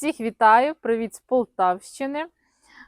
Всіх вітаю! Привіт з Полтавщини.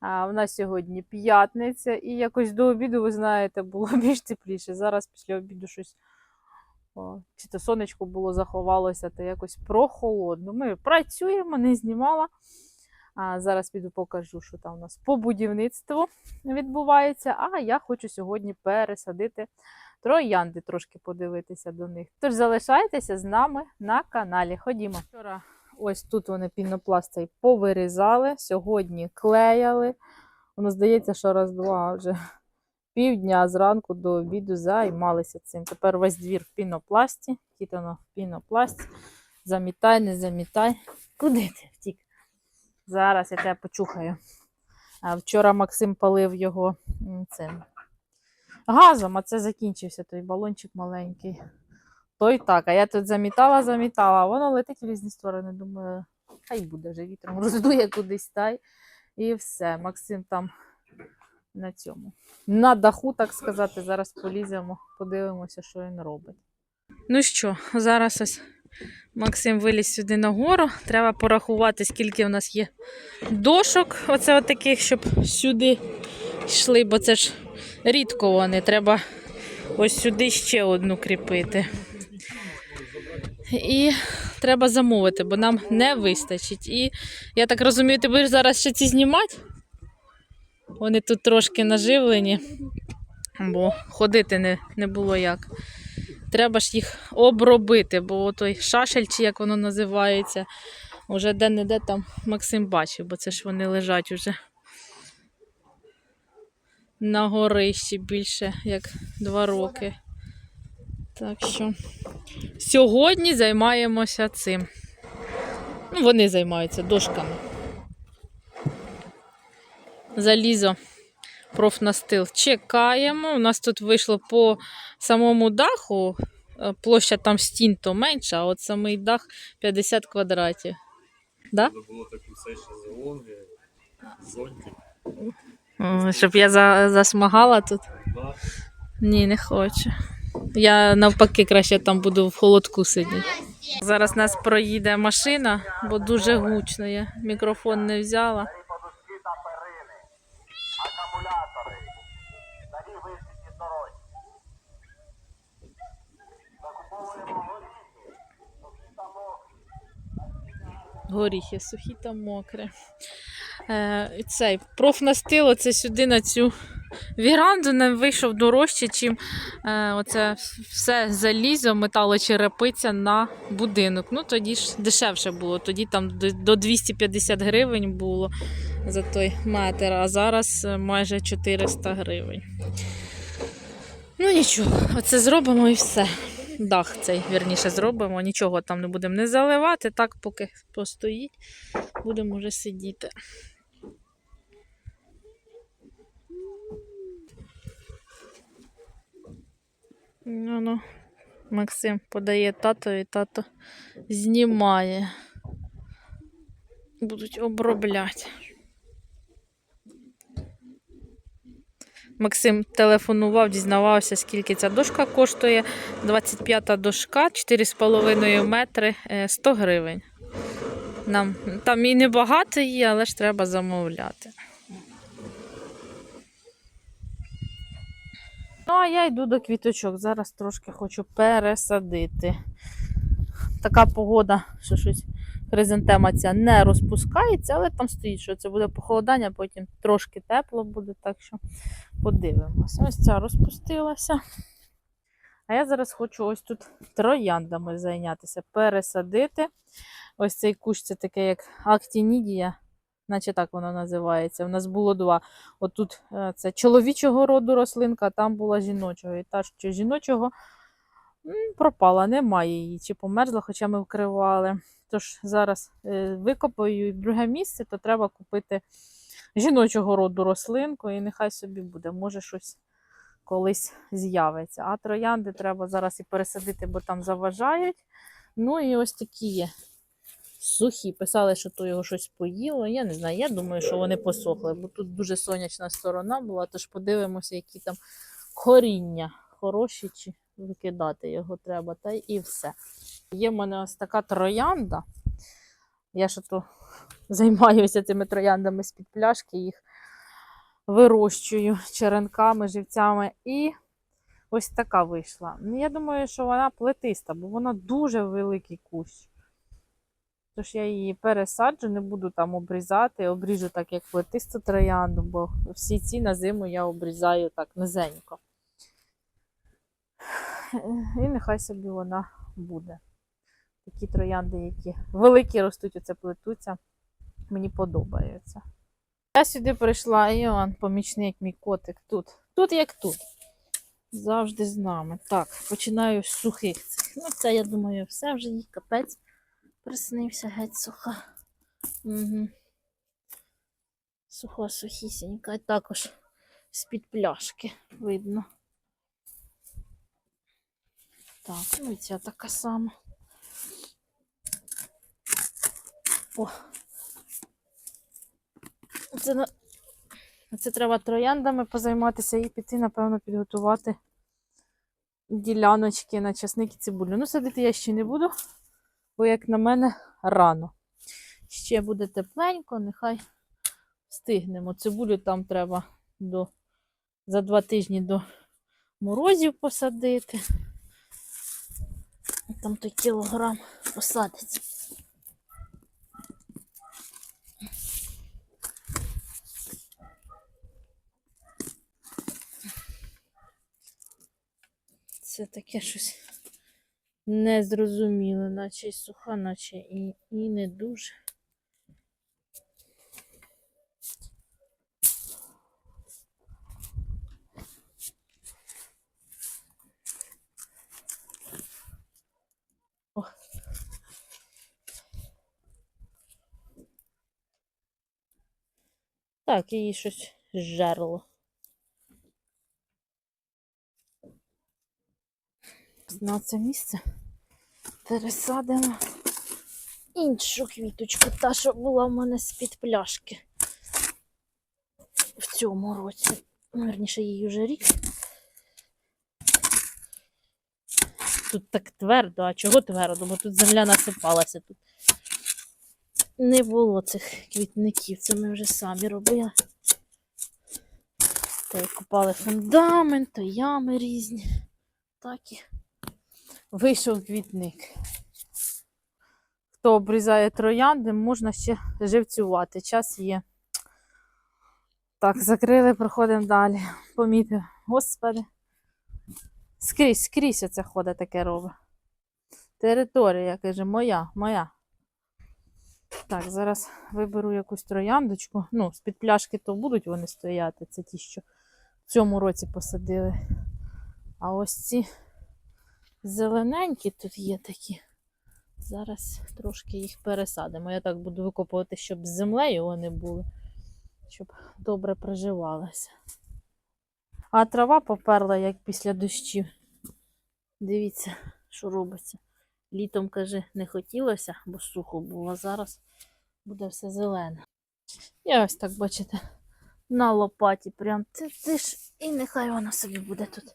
А, у нас сьогодні п'ятниця, і якось до обіду, ви знаєте, було більш тепліше. Зараз після обіду щось о, чи то сонечко було заховалося, то якось прохолодно. Ми працюємо, не знімала. А зараз піду покажу, що там у нас по будівництву відбувається. А я хочу сьогодні пересадити троянди, трошки подивитися до них. Тож залишайтеся з нами на каналі. Ходімо. Ось тут вони пінопласт повирізали, сьогодні клеяли. Воно здається, що раз-два вже півдня зранку до обіду займалися цим. Тепер весь двір в пінопласті, кітано в пінопласті. Замітай, не замітай. Куди ти втік? Зараз я тебе почухаю. Вчора Максим палив його цим газом, а це закінчився той балончик маленький. То й так. А я тут замітала, замітала, а воно летить в різні сторони. Думаю, хай буде вже вітром роздує кудись та й і все. Максим там на цьому. На даху, так сказати, зараз поліземо, подивимося, що він робить. Ну що, зараз ось Максим виліз сюди нагору. Треба порахувати, скільки в нас є дошок, оце таких, щоб сюди йшли, бо це ж рідко вони. Треба ось сюди ще одну кріпити. І треба замовити, бо нам не вистачить. І я так розумію, ти будеш зараз ще ці знімати? Вони тут трошки наживлені, бо ходити не, не було як. Треба ж їх обробити, бо той шашель, чи як воно називається, вже де-не-де там Максим бачив, бо це ж вони лежать уже на горищі більше як два роки. Так що сьогодні займаємося цим. Ну, вони займаються дошками. Залізо профнастил чекаємо. У нас тут вийшло по самому даху. е, Площа там стін то менша, а от самий дах 50 квадратів. Да? Було таку все ще зоологію, зонтик. Щоб я засмагала тут. Ні, не хочу. Я навпаки краще там буду в холодку сидіти. Зараз нас проїде машина, бо дуже гучно. Я мікрофон не взяла. подушки та перини, акумулятори, старі висвіті дорожні. Закуповуємо горіхи, сухі та мокрі. Горіхи сухі та мокрі. Е, цей профнастило це сюди на цю віранду не вийшов дорожче, чим е, оце все залізо, металочерепиця на будинок. Ну тоді ж дешевше було. Тоді там до- до 250 гривень було за той метр, а зараз е, майже 400 гривень. Ну нічого, оце зробимо і все. Дах цей, вірніше, зробимо. Нічого там не будемо не заливати, так поки постоїть, будемо вже сидіти. Ну, ну, Максим подає тато і тато знімає. Будуть обробляти. Максим телефонував, дізнавався, скільки ця дошка коштує. 25-та дошка, 4,5 метри, е, 100 гривень. Нам там і небагато є, але ж треба замовляти. Ну, а я йду до квіточок. Зараз трошки хочу пересадити. Така погода, що щось хризантема ця не розпускається, але там стоїть, що це буде похолодання, потім трошки тепло буде, так що подивимося. Ось ця розпустилася. А я зараз хочу ось тут трояндами зайнятися, пересадити. Ось цей кущ це таке, як актінідія, наче так воно називається. У нас було два. Отут е, це чоловічого роду рослинка, а там була жіночого. І та, що жіночого пропала, немає її, чи померзла, хоча ми вкривали. Тож зараз е, викопаю друге місце, то треба купити жіночого роду рослинку, і нехай собі буде. Може щось колись з'явиться. А троянди треба зараз і пересадити, бо там заважають. Ну і ось такі є. Сухі. Писали, що то його щось поїло. Я не знаю, я думаю, що вони посохли, бо тут дуже сонячна сторона була, тож подивимося, які там коріння хороші чи викидати його треба, та і все. Є в мене ось така троянда. Я ж то займаюся цими трояндами з-під пляшки, їх вирощую черенками, живцями. І ось така вийшла. Ну, Я думаю, що вона плетиста, бо вона дуже великий кущ. Тож я її пересаджу, не буду там обрізати, обріжу так, як плетисту троянду, бо всі ці на зиму я обрізаю так низенько. І нехай собі вона буде. Такі троянди, які великі ростуть, оце плетуться, мені подобаються. Я сюди прийшла, Іоанн, помічник, мій котик тут. Тут як тут. Завжди з нами. Так, починаю з сухих цих. Ну, це, я думаю, все вже їй капець приснився геть суха. Угу. Суха, сухісінька. І також з-під пляшки видно. Так, ну і ця така сама. О. Це, це треба трояндами позайматися і піти, напевно, підготувати діляночки на часник і цибулю. Ну, садити я ще не буду, бо, як на мене, рано. Ще буде тепленько, нехай встигнемо. Цибулю там треба до... за два тижні до морозів посадити. Там той кілограм посадиться. Це таке щось незрозуміле, наче й суха, наче і, і не дуже. Так, її щось жерло. На це місце пересадимо іншу квіточку, та, що була в мене з-під пляшки в цьому році. Ну, Верніше, їй вже рік. Тут так твердо, а чого твердо? Бо тут земля насипалася. Тут не було цих квітників, це ми вже самі робили. То й купали фундамент, то ями різні. Так і вийшов квітник. Хто обрізає троянди, можна ще живцювати. Час є. Так, закрили, проходимо далі. Помітив. Господи. Скрізь, скрізь оце ходить таке робить. Територія, каже, моя, моя. Так, зараз виберу якусь трояндочку. Ну, з-під пляшки то будуть вони стояти. Це ті, що в цьому році посадили. А ось ці зелененькі тут є такі. Зараз трошки їх пересадимо. Я так буду викопувати, щоб з землею вони були, щоб добре приживалися. А трава поперла, як після дощів. Дивіться, що робиться. Літом, каже, не хотілося, бо сухо було. Зараз буде все зелене. Я ось так, бачите, на лопаті прям це, це ж і нехай вона собі буде тут.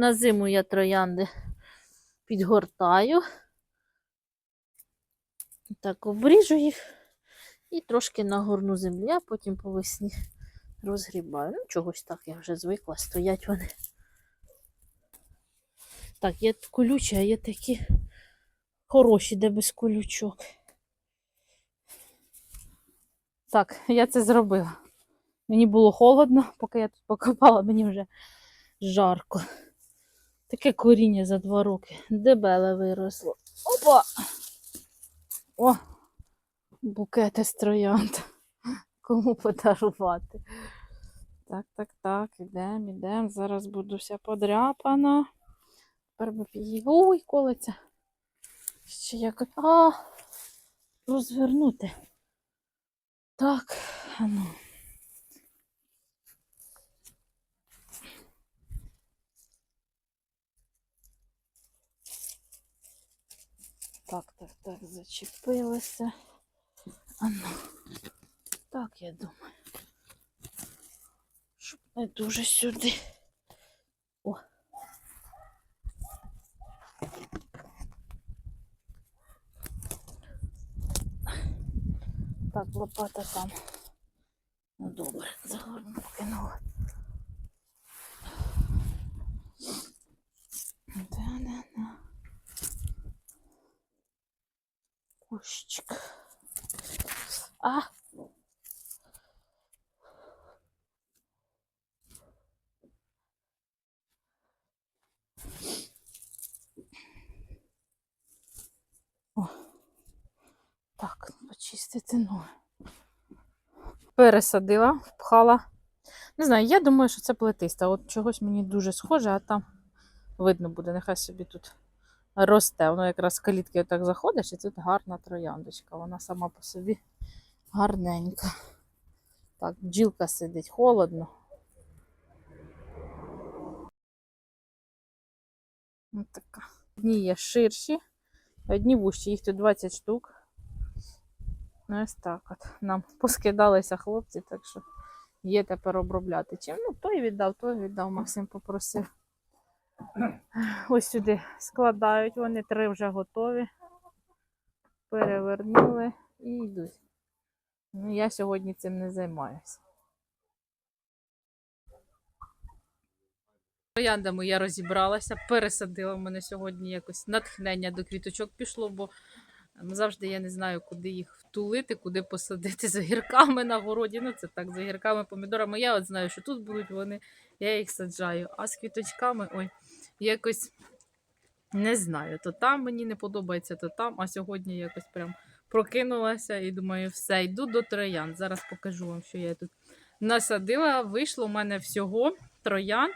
На зиму я троянди підгортаю. Так, обріжу їх і трошки нагорну землі, а потім по весні розгрібаю. Ну, чогось так я вже звикла, стоять вони. Так, є колючі, а є такі хороші, де без колючок. Так, я це зробила. Мені було холодно, поки я тут покопала, мені вже жарко. Таке коріння за два роки. Дебеле виросло. Опа! О! Букети з троянд. Кому подарувати? Так, так, так, ідемо, ідемо. Зараз буду вся подряпана. Тепер. Ой, колиться. Ще якось. А! Розвернути. Так, ну. Так, так, так, зачепилася. Ну, так я думаю. Щоб не дуже сюди. О. Так, лопата там. Ну добре, загорну покинула. Кущик. А! О. Так, почистити ноги. Пересадила, впхала. Не знаю, я думаю, що це плетиста. От чогось мені дуже схоже, а там видно буде, нехай собі тут росте. Воно якраз калітки отак заходиш, і тут гарна трояндочка. Вона сама по собі гарненька. Так, бджілка сидить, холодно. Така. Одні є ширші, одні вущі, їх тут 20 штук. Ну, ось так от. Нам поскидалися хлопці, так що є тепер обробляти. Чим? Ну, той віддав, той віддав, Максим попросив. Ось сюди складають, вони три вже готові. Перевернули і йдуть. Ну, я сьогодні цим не займаюся. Трояндами я розібралася, пересадила. У мене сьогодні якось натхнення до квіточок пішло, бо ем, завжди я не знаю, куди їх втулити, куди посадити з огірками на городі. Ну, це так, з огірками, помідорами. Я от знаю, що тут будуть вони, я їх саджаю. А з квіточками, ой, якось не знаю. То там мені не подобається, то там, а сьогодні якось прям прокинулася і думаю, все, йду до троянд. Зараз покажу вам, що я тут насадила. Вийшло у мене всього троянд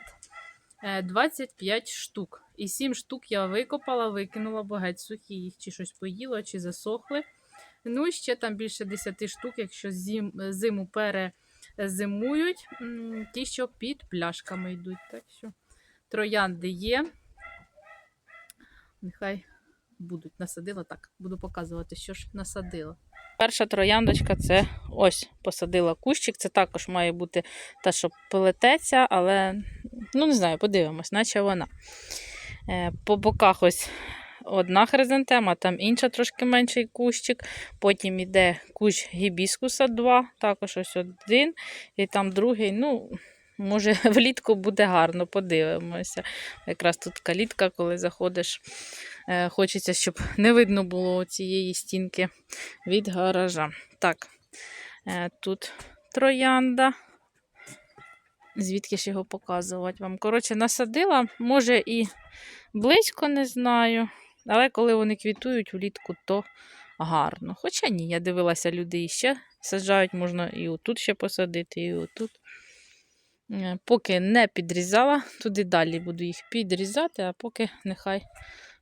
е, 25 штук. І 7 штук я викопала, викинула, бо геть сухі їх чи щось поїло, чи засохли. Ну і ще там більше 10 штук, якщо зим, зиму перезимують, ті, що під пляшками йдуть. Так що троянди є. Нехай будуть. Насадила так. Буду показувати, що ж насадила. Перша трояндочка це ось посадила кущик. Це також має бути та, що плететься, але ну не знаю, подивимось, наче вона. Е, По боках ось одна хризантема, там інша трошки менший кущик. Потім іде кущ гібіскуса 2, також ось один, і там другий. Ну, може, влітку буде гарно, подивимося. Якраз тут калітка, коли заходиш, е, хочеться, щоб не видно було цієї стінки від гаража. Так, е, тут троянда. Звідки ж його показувати вам? Коротше, насадила, може і близько не знаю, але коли вони квітують влітку, то гарно. Хоча ні, я дивилася, люди іще саджають, можна і отут ще посадити, і отут. Е, Поки не підрізала, туди далі буду їх підрізати, а поки нехай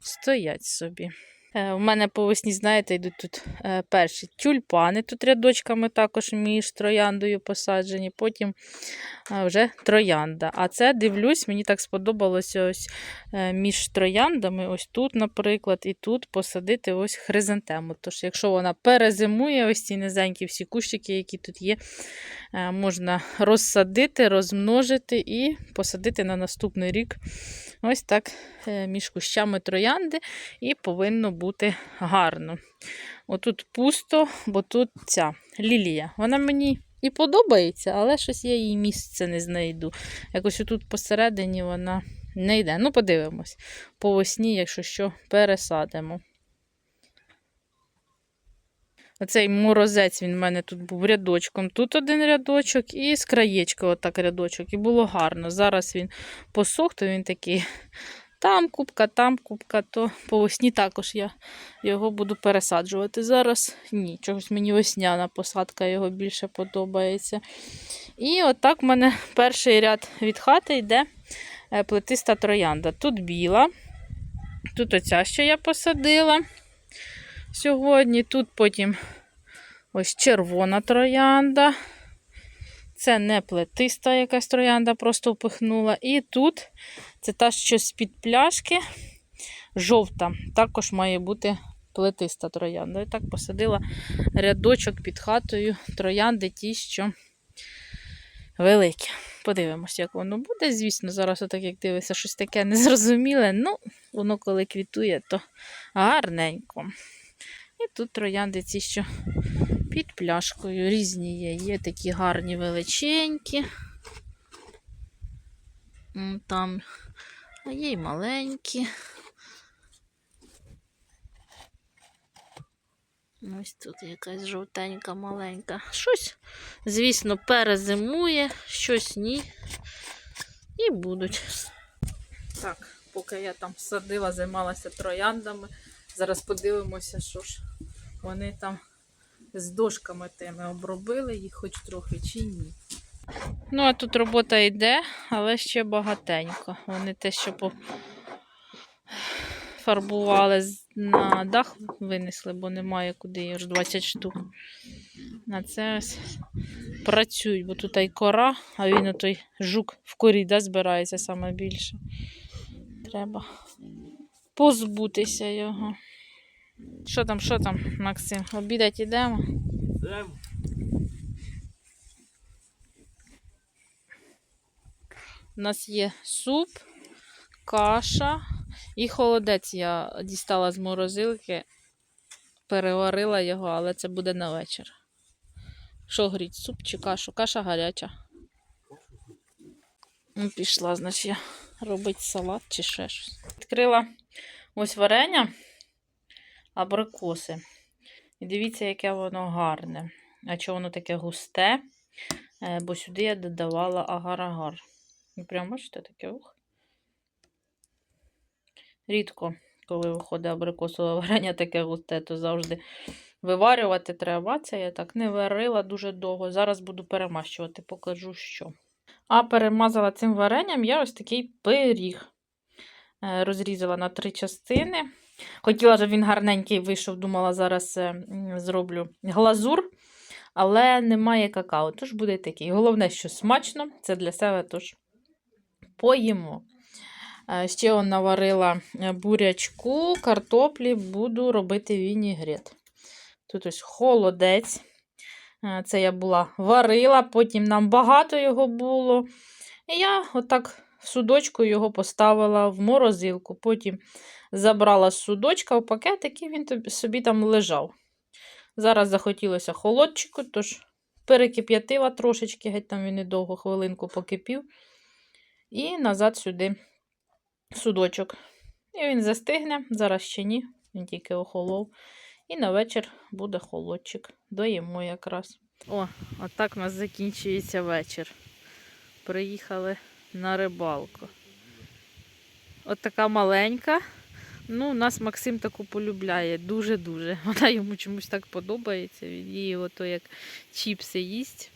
стоять собі. Е, У мене по весні, знаєте, йдуть тут е, перші тюльпани, тут рядочками також між трояндою посаджені, потім е, вже троянда. А це дивлюсь, мені так сподобалося ось між трояндами, ось тут, наприклад, і тут посадити ось хризантему. Тож, якщо вона перезимує, ось ці низенькі всі кущики, які тут є, можна розсадити, розмножити і посадити на наступний рік. Ось так між кущами троянди, і повинно бути гарно. Отут пусто, бо тут ця лілія. Вона мені і подобається, але щось я її місце не знайду. Якось отут посередині вона не йде. Ну, подивимось. По весні, якщо що, пересадимо. Оцей морозець він в мене тут був рядочком. Тут один рядочок і з краєчка отак рядочок. І було гарно. Зараз він посох, то він такий там кубка, там кубка, то по весні також я його буду пересаджувати. Зараз ні, чогось мені весняна посадка його більше подобається. І отак в мене перший ряд від хати йде е, плетиста троянда. Тут біла, тут оця, що я посадила сьогодні. Тут потім ось червона троянда. Це не плетиста якась троянда, просто впихнула. І тут це та, що з-під пляшки, жовта, також має бути плетиста троянда. І так посадила рядочок під хатою троянди ті, що великі. Подивимось, як воно буде. Звісно, зараз, отак, як дивишся, щось таке незрозуміле. Ну, воно коли квітує, то гарненько. І тут троянди ці, що під пляшкою різні є. Є такі гарні величенькі. Там а є й маленькі. Ось тут якась жовтенька маленька. Щось, звісно, перезимує, щось ні. І будуть. Так, поки я там садила, займалася трояндами. Зараз подивимося, що ж вони там з дошками тими обробили їх хоч трохи чи ні. Ну, а тут робота йде, але ще багатенько. Вони те, що по... фарбували з- на дах, винесли, бо немає куди їх ж 20 штук. На це ось працюють, бо тут і кора, а він отой жук в корі да, збирається саме більше. Треба позбутися його. Що там, що там, Максим? Обідать ідемо? Йдемо. У нас є суп, каша і холодець. Я дістала з морозилки, переварила його, але це буде на вечір. Що гріть, суп чи кашу? Каша гаряча. Ну, пішла, значить, я робити салат чи ще щось. Відкрила ось варення, абрикоси. І дивіться, яке воно гарне. А чого воно таке густе? Е, Бо сюди я додавала агар-агар. Ви прям бачите таке ух. Рідко, коли виходить абрикосове варення таке густе, то завжди виварювати треба. Це я так не варила дуже довго. Зараз буду перемащувати, покажу що. А перемазала цим варенням я ось такий пиріг. Е, Розрізала на три частини. Хотіла, щоб він гарненький вийшов, думала, зараз е, зроблю глазур, але немає какао, тож буде такий. Головне, що смачно, це для себе, тож поїмо. Е, Ще он наварила е, бурячку, картоплі, буду робити вінігрет. Тут ось холодець. Це я була варила, потім нам багато його було. І я отак в судочку його поставила в морозилку. Потім забрала з судочка в пакетик і він собі там лежав. Зараз захотілося холодчику, тож перекип'ятила трошечки, геть там він недовго хвилинку покипів. І назад сюди судочок. І він застигне, зараз ще ні, він тільки охолов. І на вечір буде холодчик. Доїмо якраз. О, отак у нас закінчується вечір. Приїхали на рибалку. От така маленька. Ну, нас Максим таку полюбляє дуже-дуже. Вона йому чомусь так подобається. Він її ото як чіпси їсть.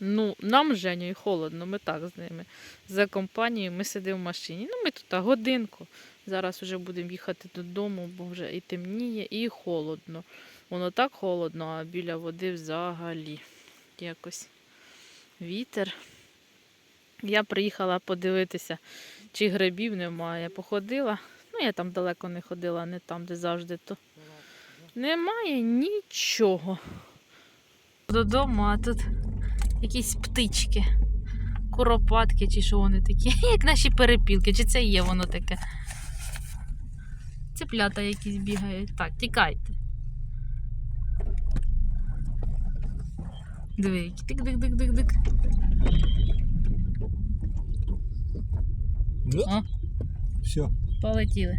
Ну, нам з Женєю холодно, ми так з ними. За компанією ми сидимо в машині. Ну, ми тут а, годинку. Зараз вже будемо їхати додому, бо вже і темніє, і холодно. Воно так холодно, а біля води взагалі якось вітер. Я приїхала подивитися, чи грибів немає. Походила. Ну, я там далеко не ходила, не там, де завжди то. Немає нічого. Додому, а тут якісь птички, куропатки, чи що вони такі, як наші перепілки, чи це є воно таке. Цеплята якісь бігають. Так, тікайте. Диви, тик-дик-дик-дик-дик. Все. полетіли.